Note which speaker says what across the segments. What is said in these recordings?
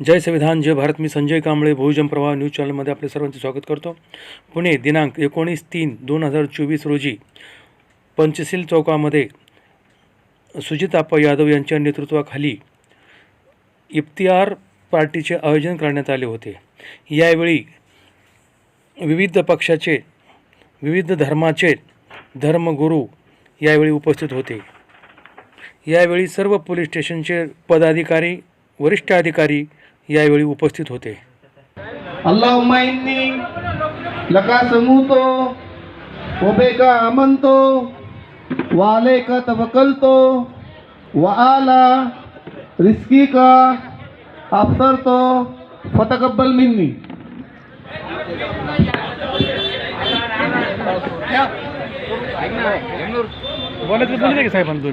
Speaker 1: जय संविधान जय भारत मी संजय कांबळे बहुजन प्रवाह न्यूज चॅनलमध्ये आपले सर्वांचे स्वागत करतो. पुणे दिनांक एकोणीस तीन दोन हजार चोवीस रोजी पंचशील चौकामध्ये सुजिताप्पा यादव यांच्या नेतृत्वाखाली इफ्तियार पार्टीचे आयोजन करण्यात आले होते. यावेळी विविध पक्षाचे विविध धर्माचे धर्मगुरू यावेळी उपस्थित होते. यावेळी सर्व पोलीस स्टेशनचे पदाधिकारी वरिष्ठ अधिकारी यावेळी उपस्थित होते.
Speaker 2: अल्लाहुम्माईंनी लका समूतो ओबे का
Speaker 1: अमनतो वाले का तवकलतो वाला रिस्की
Speaker 3: का अफसरतो
Speaker 1: फतकब्बल मिन्नी. बोलायचं म्हणजे बोलू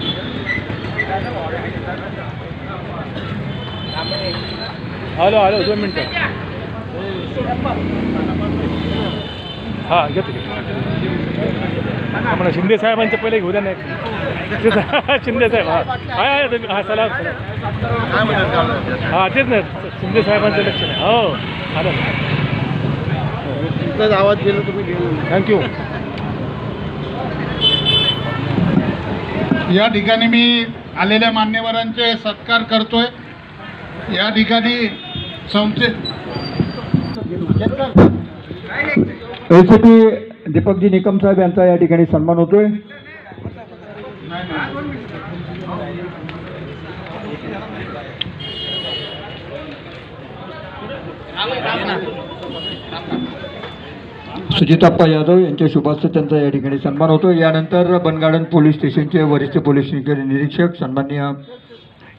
Speaker 1: हॅलो हॅलो दोन मिनिटं. हां घेतो घेतो. आम्हाला शिंदे साहेबांचं पहिले घेऊ द्या नाही शिंदे साहेब हां. हाय हाय तुम्ही हां चला. हां तेच ना शिंदे साहेबांचं लक्ष नाही हो आलं.
Speaker 2: आवाज गेला तुम्ही गेलो
Speaker 1: थँक्यू
Speaker 4: या ठिकाणी मी आलेल्या मान्यवरांचे सत्कार करतोय. या ठिकाणी
Speaker 5: एसीपी दीपकजी निकम साहेब यांचा या ठिकाणी सन्मान होतोय. सुजिताप्पा यादव यांच्या शुभास्त त्यांचा या ठिकाणी सन्मान होतो यानंतर बनगार्डन पोलीस स्टेशनचे वरिष्ठ पोलीस निरीक्षक सन्माननीय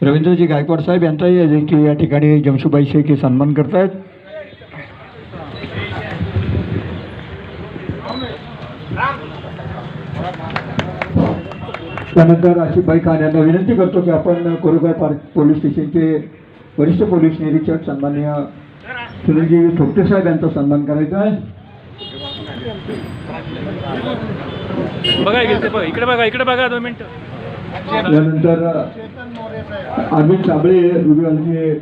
Speaker 5: रवींद्रजी गायकवाड साहेब यांचाही या देखील या ठिकाणी जमशुबाई शेख हे सन्मान करतायत. त्यानंतर आशिफभाई खान यांना विनंती करतो की आपण कोरेगाव पार्क पोलीस स्टेशनचे वरिष्ठ पोलीस निरीक्षक सन्माननीय सुनीलजी थोपटे साहेब यांचा सन्मान करायचा आहे.
Speaker 1: बघा इकडे बघा इकडे बघा इकडे बघा दोन मिनिटं.
Speaker 5: त्यानंतर अरविंद साबळे रुग्णालयाचे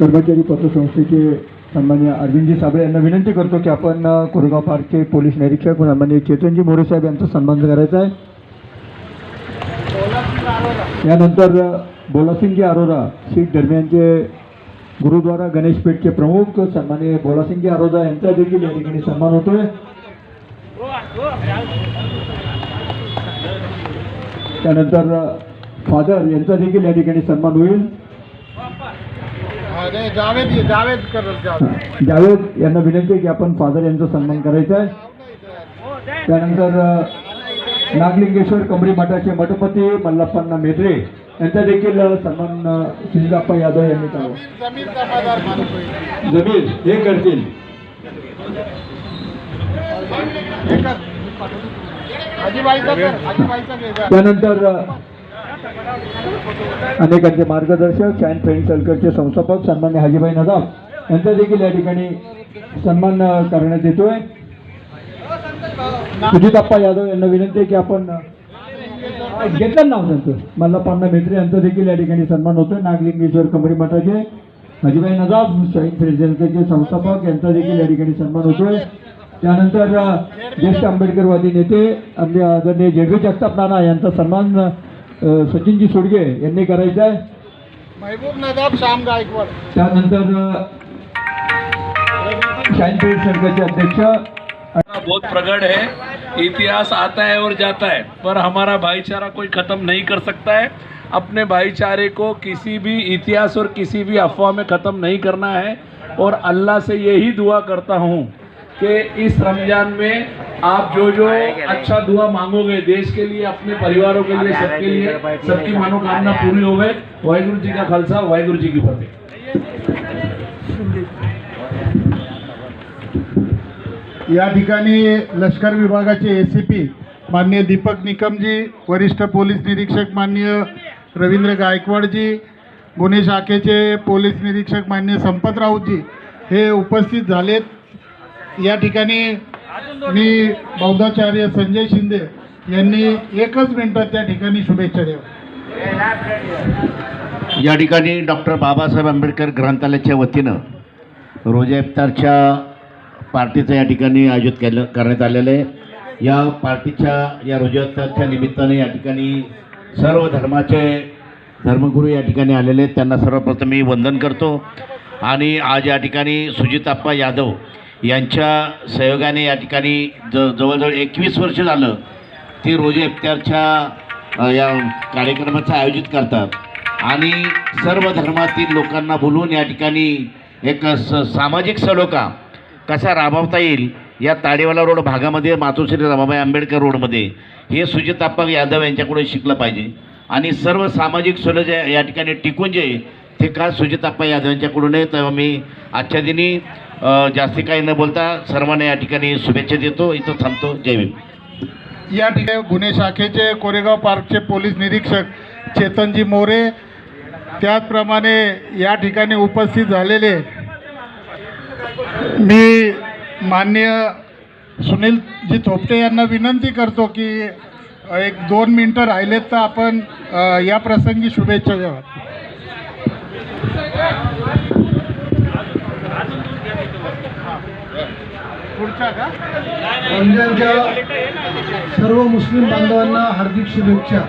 Speaker 5: कर्मचारी पतसंस्थेचे सन्मान्य अरविंदजी साबळे यांना विनंती करतो की आपण अ, कोरेगाव पार्कचे पोलीस निरीक्षक सन्मान्य चेतनजी मोरे साहेब यांचा सन्मान करायचा आहे. यानंतर बोलासिंगजी अरोरा शीख दरम्यानचे गुरुद्वारा गणेशपेठचे प्रमुख सन्मान्य बोलासिंगजी अरोरा यांचा देखील या ठिकाणी सन्मान होतोय. त्यानंतर फादर यांचा देखील या ठिकाणी सन्मान होईल.
Speaker 2: जावेद
Speaker 5: यांना विनंती आहे की आपण फादर यांचा सन्मान करायचा आहे. त्यानंतर नागलिंगेश्वर कमरी मठाचे मठपती मल्लप्पण्णा मेत्रे यांचा देखील सन्मान सुनीलाप्पा यादव यांनी करावा.
Speaker 2: जमीन
Speaker 5: हे करतील. त्यानंतर अनेकांचे मार्गदर्शक शाईन फ्रेंड सर्कलचे संस्थापक सन्मान्य हाजीभाई नदाफ यांचा देखील या ठिकाणी सन्मान करण्यात येतोय. सुजितप्पा यादव यांना विनंती आहे की आपण घेतलं नाव त्यांचं. मल्लाप्पांना मेत्रे यांचा देखील या ठिकाणी सन्मान होतोय. नागलिंगेश्वर कंपनी मठाचे हाजीभाई नदाफ शाहीन फ्रेंड सर्कलचे संस्थापक यांचा देखील या ठिकाणी सन्मान होतोय. त्यानंतर ज्येष्ठ आंबेडकरवादी नेते आमचे आदरणीय जेडवी जगताप नाना यांचा सन्मान सचिनजी सोडगे यांनी करायचा आहे.
Speaker 4: महबूब नदाब श्याम गायकवाड.
Speaker 5: त्यानंतर शाईन फ्रेंड सर्कलचे अध्यक्ष
Speaker 6: बहुत प्रगढ़ है. इतिहास आता है और जाता है. पर हमारा भाईचारा कोई ख़त्म नहीं कर सकता है. अपने भाईचारे को किसी भी इतिहास और किसी भी अफवाह में ख़त्म नहीं करना है. और अल्लाह से यही दुआ करता हूँ कि इस रमज़ान में आप जो जो अच्छा दुआ मांगोगे देश के लिए अपने परिवारों के लिए सबके लिए सबकी मनोकामना पूरी होवे वाहिगुरु जी का खालसा वाहिगुरु जी की फतेह।
Speaker 4: या ठिकाणी लष्कर विभागाचे ए सी पी माननीय दीपक निकमजी वरिष्ठ पोलीस निरीक्षक माननीय रवींद्र गायकवाडजी गुन्हे शाखेचे पोलीस निरीक्षक माननीय संपत राऊतजी हे उपस्थित झालेत. या ठिकाणी मी बौद्धाचार्य संजय शिंदे यांनी एकच मिनटात त्या ठिकाणी शुभेच्छा द्याव्या.
Speaker 7: या ठिकाणी डॉक्टर बाबासाहेब आंबेडकर ग्रंथालयाच्या वतीनं रोजा इफ्तारच्या पार्टीचं या ठिकाणी आयोजित केलं करण्यात आलेलं आहे. या पार्टीच्या या रोजा इफ्तारच्या निमित्ताने या ठिकाणी सर्व धर्माचे धर्मगुरू या ठिकाणी आलेले आहेत. त्यांना सर्वप्रथम मी वंदन करतो. आणि आज या ठिकाणी सुजिताप्पा यादव यांच्या सहयोगाने या ठिकाणी ज जवळजवळ एकवीस वर्ष झालं ते रोजे इफ्तारच्या या कार्यक्रमाचं आयोजित करतात. आणि सर्व धर्मातील लोकांना बोलून या ठिकाणी एक स सामाजिक सलोखा कसा राबवता येईल या ताडेवाला रोड भागामध्ये मातोश्री रमाबाई आंबेडकर रोडमध्ये हे सुजिताप्पा यादव यांच्याकडून शिकलं पाहिजे. आणि सर्व सामाजिक सलोख या या ठिकाणी टिकून जे ते का सुजिताप्पा यादव यांच्याकडून आहे तेव्हा मी आजच्या दिनी जास्ती काही न बोलता सर्वांना या ठिकाणी शुभेच्छा देतो. इथं थांबतो. जय भीम.
Speaker 4: या ठिकाणी गुन्हे शाखेचे कोरेगाव पार्कचे पोलीस निरीक्षक चेतनजी मोरे त्याचप्रमाणे या ठिकाणी उपस्थित झालेले मी माननीय सुनीलजी थोपटे यांना विनंती करतो की एक दोन मिनटं राहिलेत तर आपण या प्रसंगी शुभेच्छा द्याव्या पुढच्या का
Speaker 2: रमजानच्या सर्व मुस्लिम बांधवांना हार्दिक शुभेच्छा.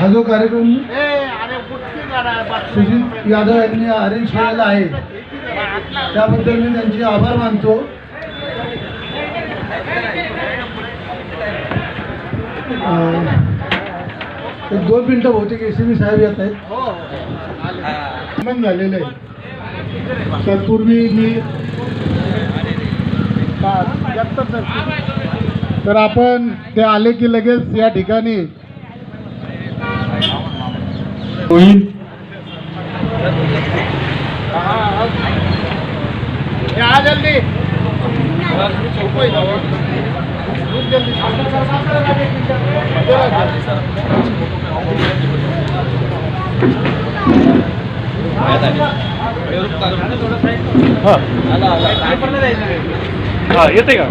Speaker 2: हा जो कार्यक्रम सुजित यादव यांनी अरेंज केलेला आहे. त्याबद्दल मी त्यांचे आभार मानतो. एक दोन मिनटं बहुतेक ए सी बी साहेब येत आहेत.
Speaker 4: आगमन झालेलं आहे. तत्पूर्वी मी तर आपण ते आले की लगेच या ठिकाणी.
Speaker 5: होईल
Speaker 4: या जल्दी.
Speaker 1: हां येते का?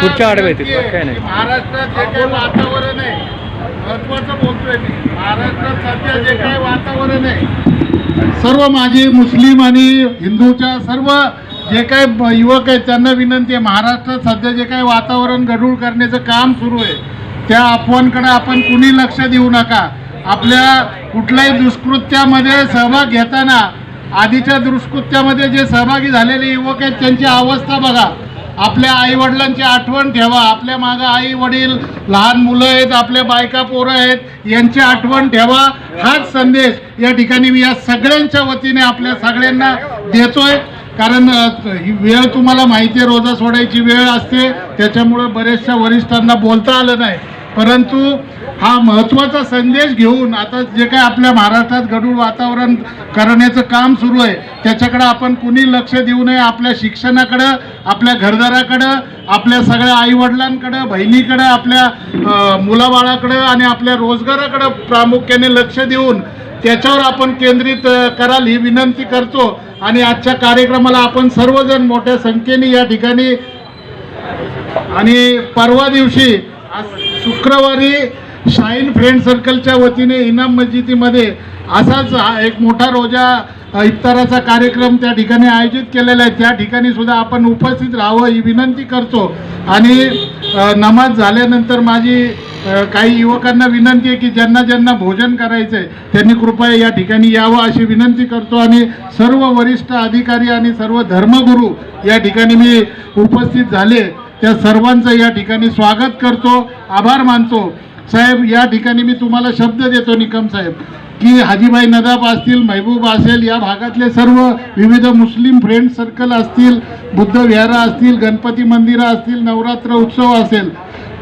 Speaker 1: खुर्च्या आडव्या आहेत, काय नाही.
Speaker 4: की महाराष्ट्रात जे काही वातावरण आहे महत्वाचं बोलतोय मी. महाराष्ट्रात सध्या जे काही वातावरण आहे सर्व माझे मुस्लिम आणि हिंदूच्या सर्व जे काही ब- युवक आहेत त्यांना विनंती आहे महाराष्ट्रात सध्या जे काही वातावरण गढूळ करण्याचं काम सुरू आहे त्या अफवांकडे आपण कुणी लक्ष देऊ नका. आपल्या कुठल्याही दुष्कृत्यामध्ये सहभाग घेताना आधीच्या दुष्कृत्यामध्ये जे सहभागी झालेले युवक आहेत त्यांची अवस्था बघा. आपल्या आईवडिलांची आठवण ठेवा. आपल्या मागं आई वडील लहान मुलं आहेत आपल्या बायका पोरं आहेत यांची आठवण ठेवा. हाच संदेश या ठिकाणी मी या सगळ्यांच्या वतीने आपल्या सगळ्यांना देतोय. कारण ही वेळ तुम्हाला माहिती आहे रोजा सोडायची वेळ असते. त्याच्यामुळं बरेचशा वरिष्ठांना बोलता आलं नाही. परंतु हा महत्त्वाचा संदेश घेऊन आता जे काय आपल्या महाराष्ट्रात गढूळ वातावरण करण्याचं काम सुरू आहे त्याच्याकडं आपण कुणी लक्ष देऊ नये आपल्या शिक्षणाकडं आपल्या घरदाराकडं आपल्या सगळ्या आईवडिलांकडं बहिणीकडं आपल्या मुलाबाळाकडं आणि आपल्या रोजगाराकडं प्रामुख्याने लक्ष देऊन त्याच्यावर आपण केंद्रित कराल ही विनंती करतो. आणि आजच्या कार्यक्रमाला आपण सर्वजण मोठ्या संख्येने या ठिकाणी आणि परवा दिवशी आज शुक्रवारी शाईन फ्रेंड सर्कलच्या वतीने इनाम मस्जिदीमध्ये असाच हा एक मोठा रोजा इफ्ताराचा कार्यक्रम त्या ठिकाणी आयोजित केलेला आहे. त्या ठिकाणी सुद्धा आपण उपस्थित राहावं ही विनंती करतो. आणि नमाज झाल्यानंतर माझी काही युवकांना विनंती आहे की ज्यांना ज्यांना भोजन करायचं आहे त्यांनी कृपया या ठिकाणी यावं अशी विनंती करतो. आणि सर्व वरिष्ठ अधिकारी आणि सर्व धर्मगुरू या ठिकाणी मी उपस्थित झाले. त्या सर्वांचं या ठिकाणी स्वागत करतो आभार मानतो. साहेब या ठिकाणी मी तुम्हाला शब्द देतो निकम साहेब की हाजीभाई नदाब असतील महबूब असेल या भागातले सर्व विविध मुस्लिम फ्रेंड सर्कल असतील बुद्ध विहारा असतील गणपती मंदिरं असतील नवरात्र उत्सव असेल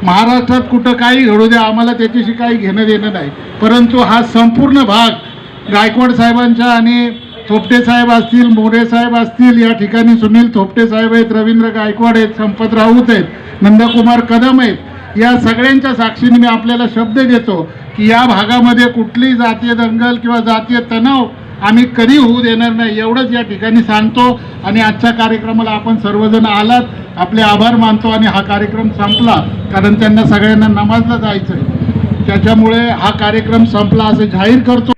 Speaker 4: महाराष्ट्रात कुठं काही घडू द्या आम्हाला त्याच्याशी काही घेणं देणं नाही. परंतु हा संपूर्ण भाग गायकवाड साहेबांच्या आणि थोपटे साहेब असतील मोरे साहेब असतील या ठिकाणी सुनील थोपटे साहेब आहेत रवींद्र गायकवाड आहेत संपत राऊत आहेत नंदकुमार कदम आहेत. या सगळ्यांच्या साक्षीने मी आपल्याला शब्द देतो की या भागामध्ये कुठलीही जातीय दंगल किंवा जातीय तणाव आम्ही कधी होऊ देणार नाही. एवढंच या ठिकाणी सांगतो आणि आजच्या कार्यक्रमाला आपण सर्वजण आलात. आपले आभार मानतो आणि हा कार्यक्रम संपला. कारण त्यांना सगळ्यांना नमाजला जायचं आहे त्याच्यामुळे हा कार्यक्रम संपला असं जाहीर करतो.